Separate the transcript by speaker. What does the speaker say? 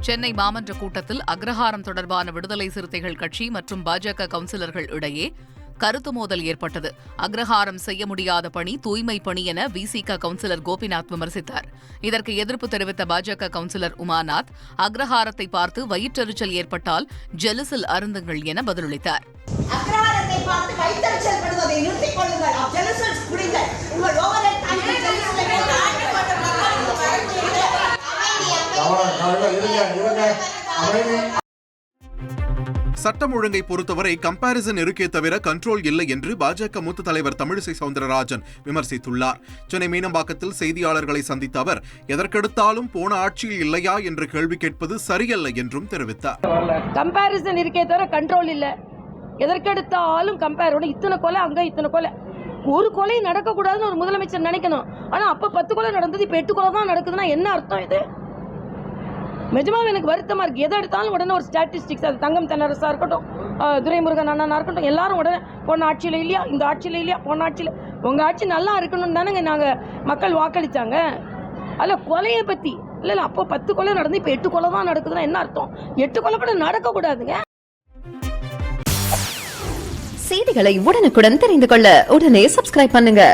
Speaker 1: சென்னை மாமன்ற கூட்டத்தில் அக்ரஹாரம் தொடர்பான விடுதலை சிறுத்தைகள் கட்சி மற்றும் பாஜக கவுன்சிலர்கள் இடையே கருத்து மோதல் ஏற்பட்டது. அக்ரஹாரம் செய்ய முடியாத பணி தூய்மை பணி என விசிக கவுன்சிலர் கோபிநாத் விமர்சித்தார். இதற்கு எதிர்ப்பு தெரிவித்த பாஜக கவுன்சிலர் உமாநாத் அக்ரஹாரத்தை பார்த்து வயிற்றெரிச்சல் ஏற்பட்டால் ஜெலுசில் அருந்துங்கள் என பதிலளித்தார்.
Speaker 2: சட்டம் ஒழுங்கை பொறுத்தவரை கம்பாரிசன் இருக்கே தவிர கண்ட்ரோல் இல்லை என்று பாஜக மூத்த தலைவர் தமிழிசை சவுந்தரராஜன் விமர்சித்துள்ளார். சென்னை மீனம்பாக்கத்தில் செய்தியாளர்களை சந்தித்த அவர் எதற்கெடுத்தாலும் போன ஆட்சியில் இல்லையா? என்று கேள்வி கேட்பது சரியல்ல என்றும் தெரிவித்தார்.
Speaker 3: கம்பேரிசன் இருக்கே தவிர கண்ட்ரோல் இல்லை. எதற்கெடுத்தாலும் கம்பேர் இத்தனை கொலை அங்கே இத்தனை கொலை. ஒரு கொலை நடக்கக்கூடாதுன்னு ஒரு முதலமைச்சர் நினைக்கணும். ஆனால் அப்போ பத்து கொலை நடந்தது இப்போ எட்டு கொலை தான் நடக்குதுன்னா என்ன அர்த்தம் இது? நிஜமாக எனக்கு வருத்தமாக இருக்குது எதை எடுத்தாலும் உடனே ஒரு ஸ்டாட்டிஸ்டிக்ஸ் அது தங்கம் தென்னரசாக இருக்கட்டும் துரைமுருகன் அண்ணனாக இருக்கட்டும் எல்லாரும் உடனே போன ஆட்சியில் இல்லையா? இந்த ஆட்சியில் இல்லையா? போன ஆட்சியில். உங்கள் ஆட்சி நல்லா இருக்கணும்னு தானேங்க நாங்கள் மக்கள் வாக்களித்தாங்க அதில் கொலையை பற்றி இல்லை இல்லை அப்போ பத்து கொலை நடந்து இப்போ எட்டு கொலை தான் நடக்குதுன்னா என்ன அர்த்தம்? எட்டு கொலை கூட நடக்கக்கூடாதுங்க.
Speaker 4: செய்திகளை உடனுக்குடன் தெரிந்து கொள்ள உடனே சப்ஸ்கிரைப் பண்ணுங்க.